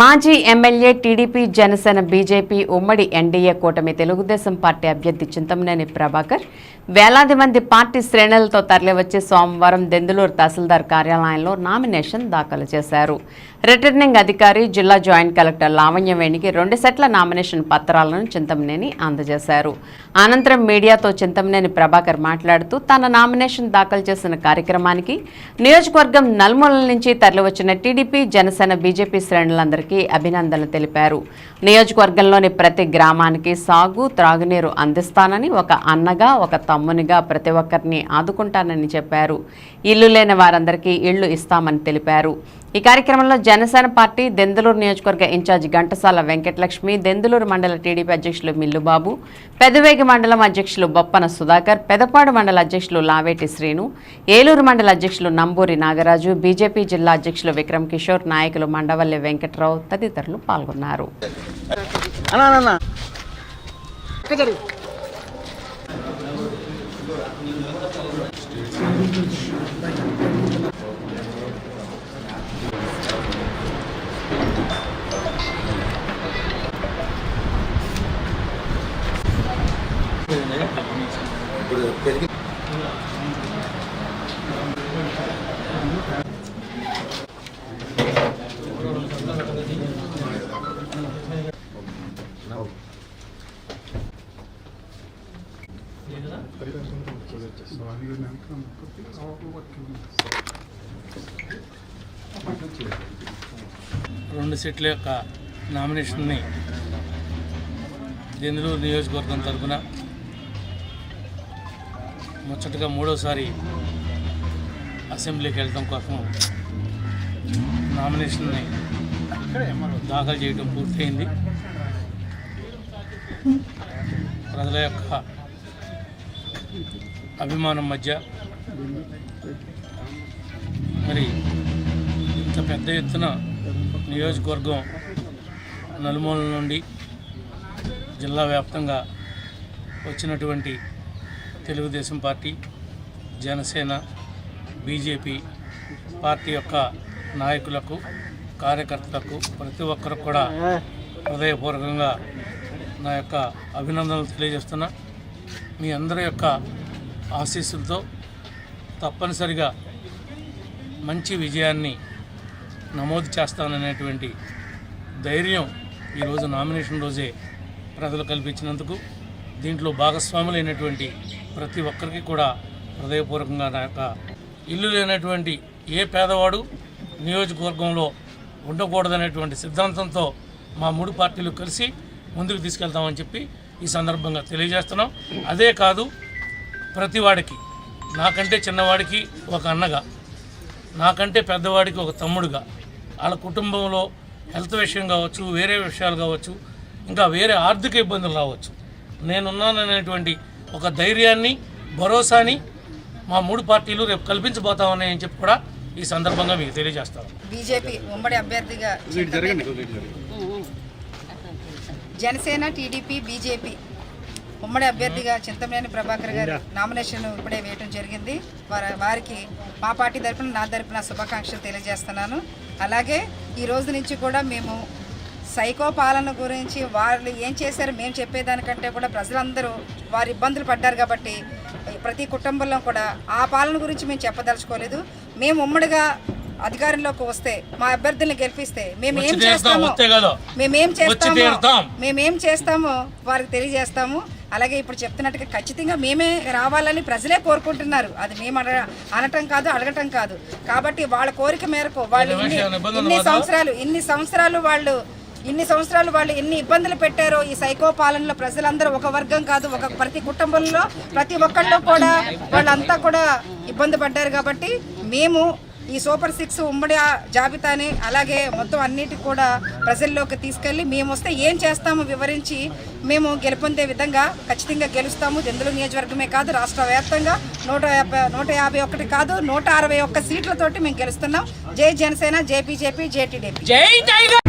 మాజీ MLA TDP Janasena BJP ఉమ్మడి NDA కూటమి తెలుగుదేశం పార్టీ అభ్యర్థి చింతమనేని ప్రభాకర్ వేలాది మంది పార్టీ శ్రేణులతో తరలివచ్చి సోమవారం దెందులూరు తహసీల్దార్ కార్యాలయంలో నామినేషన్ దాఖలు చేశారు. రిటర్నింగ్ అధికారి జిల్లా జాయింట్ కలెక్టర్ లావణ్యవేణికి రెండు సెట్ల నామినేషన్ పత్రాలను చింతమనేని అందజేశారు. అనంతరం మీడియాతో చింతమనేని ప్రభాకర్ మాట్లాడుతూ తన నామినేషన్ దాఖలు చేసిన కార్యక్రమానికి నియోజకవర్గం నల్మూల నుంచి తరలివచ్చిన టీడీపీ జనసేన బీజేపీ శ్రేణులందరికీ అభినందనలు తెలిపారు. నియోజకవర్గంలోని ప్రతి గ్రామానికి సాగు త్రాగునీరు అందిస్తానని ఒక అన్నగా ఒక తమ్మునిగా ప్రతి ఒక్కరిని ఆదుకుంటానని చెప్పారు. ఇల్లు లేని వారందరికీ ఇళ్ళు ఇస్తామని తెలిపారు. ఈ కార్యక్రమంలో జనసేన పార్టీ దెందులూరు నియోజకవర్గ ఇన్ఛార్జి ఘంటసాల వెంకటలక్ష్మి దెందులూరు మండల టీడీపీ అధ్యక్షులు మిల్లుబాబు పెదవేగి మండలం అధ్యక్షులు బొప్పన సుధాకర్ పెదపాడు మండల అధ్యక్షులు లావేటి శ్రీను ఏలూరు మండల అధ్యక్షులు నంబూరి నాగరాజు బీజేపీ జిల్లా అధ్యక్షులు విక్రమ్ కిషోర్ నాయకులు మండవల్లి వెంకట్రావు తదితరులు పాల్గొన్నారు. అన్న ఎక్కడ జరుగు రెండు సీట్ల యొక్క నామినేషన్ని దెందులూరు నియోజకవర్గం తరఫున ముచ్చటగా మూడోసారి అసెంబ్లీకి వెళ్ళడం కోసం నామినేషన్ని దాఖలు చేయడం పూర్తయింది. ప్రజల యొక్క అభిమానం మధ్య మరి ఇంత పెద్ద ఎత్తున నియోజకవర్గం నలుమూల నుండి జిల్లా వ్యాప్తంగా వచ్చినటువంటి Telugu Desam party Janasena BJP party యొక్క నాయకులకు కార్యకర్తలకు ప్రతి ఒక్కరు కూడా హృదయపూర్వకంగా నా యొక్క అభినందనలు తెలియజేస్తున్నా. మీ అందరి యొక్క ఆశీస్సులతో తప్పనిసరిగా మంచి విజయాన్ని నమోదు చేస్తాననేటువంటి ధైర్యం ఈరోజు నామినేషన్ రోజే ప్రజలు కల్పించినందుకు దీంట్లో భాగస్వాములైనటువంటి ప్రతి ఒక్కరికి కూడా హృదయపూర్వకంగా నా యొక్క ఇల్లు లేనటువంటి ఏ పేదవాడు నియోజకవర్గంలో ఉండకూడదనేటువంటి సిద్ధాంతంతో మా మూడు పార్టీలు కలిసి ముందుకు తీసుకెళ్తామని చెప్పి ఈ సందర్భంగా తెలియజేస్తున్నాం. అదే కాదు ప్రతివాడికి నాకంటే చిన్నవాడికి ఒక అన్నగా నాకంటే పెద్దవాడికి ఒక తమ్ముడుగా వాళ్ళ కుటుంబంలో హెల్త్ విషయం కావచ్చు వేరే విషయాలు కావచ్చు ఇంకా వేరే ఆర్థిక ఇబ్బందులు రావచ్చు. నేనున్నాననేటువంటి ఒక ధైర్యాన్ని భరోసాని మా మూడు పార్టీలు రేపు కల్పించబోతామని అని చెప్పి కూడా ఈ సందర్భంగా మీకు తెలియజేస్తాను. బీజేపీ ఉమ్మడి అభ్యర్థిగా జనసేన టీడీపీ బీజేపీ ఉమ్మడి అభ్యర్థిగా చింతమనేని ప్రభాకర్ గారు నామినేషన్ ఇప్పుడే వేయటం జరిగింది. వారి వారికి మా పార్టీ తరపున నా తరపున శుభాకాంక్షలు తెలియజేస్తున్నాను. అలాగే ఈ రోజు నుంచి కూడా మేము సైకో పాలన గురించి వాళ్ళు ఏం చేశారో మేము చెప్పేదానికంటే కూడా ప్రజలందరూ వారు ఇబ్బందులు పడ్డారు కాబట్టి ప్రతి కుటుంబంలో కూడా ఆ పాలన గురించి మేము చెప్పదలుచుకోలేదు మేము ఉమ్మడిగా అధికారంలోకి వస్తే మా అభ్యర్థుల్ని గెలిపిస్తే మేము చేస్తామో. మేమేం చేస్తామో. మేమేం చేస్తామో వారికి తెలియజేస్తాము అలాగే ఇప్పుడు చెప్తున్నట్టుగా ఖచ్చితంగా మేమే రావాలని ప్రజలే కోరుకుంటున్నారు అది మేము అనటం కాదు అడగటం కాదు కాబట్టి వాళ్ళ కోరిక మేరకు వాళ్ళు ఇన్ని. సంవత్సరాలు ఇన్ని సంవత్సరాలు వాళ్ళు ఇన్ని సంవత్సరాలు వాళ్ళు ఎన్ని ఇబ్బందులు పెట్టారో ఈ సైకో పాలనలో ప్రజలందరూ ఒక వర్గం కాదు ఒక ప్రతి కుటుంబంలో ప్రతి ఒక్కళ్ళు కూడా వాళ్ళంతా కూడా ఇబ్బంది పడ్డారు కాబట్టి మేము ఈ సూపర్ సిక్స్ ఉమ్మడి ఆ జాబితాని అలాగే మొత్తం అన్నిటి కూడా ప్రజల్లోకి తీసుకెళ్ళి మేము వస్తే ఏం చేస్తామో వివరించి మేము గెలుపొందే విధంగా ఖచ్చితంగా గెలుస్తాము. దెందులు నియోజకవర్గమే కాదు రాష్ట్ర వ్యాప్తంగా నూట యాభై నూట యాభై ఒకటి కాదు నూట అరవై ఒక్క సీట్లతోటి మేము గెలుస్తున్నాం. జై జనసేన జేపీజేపీ బీజేపీ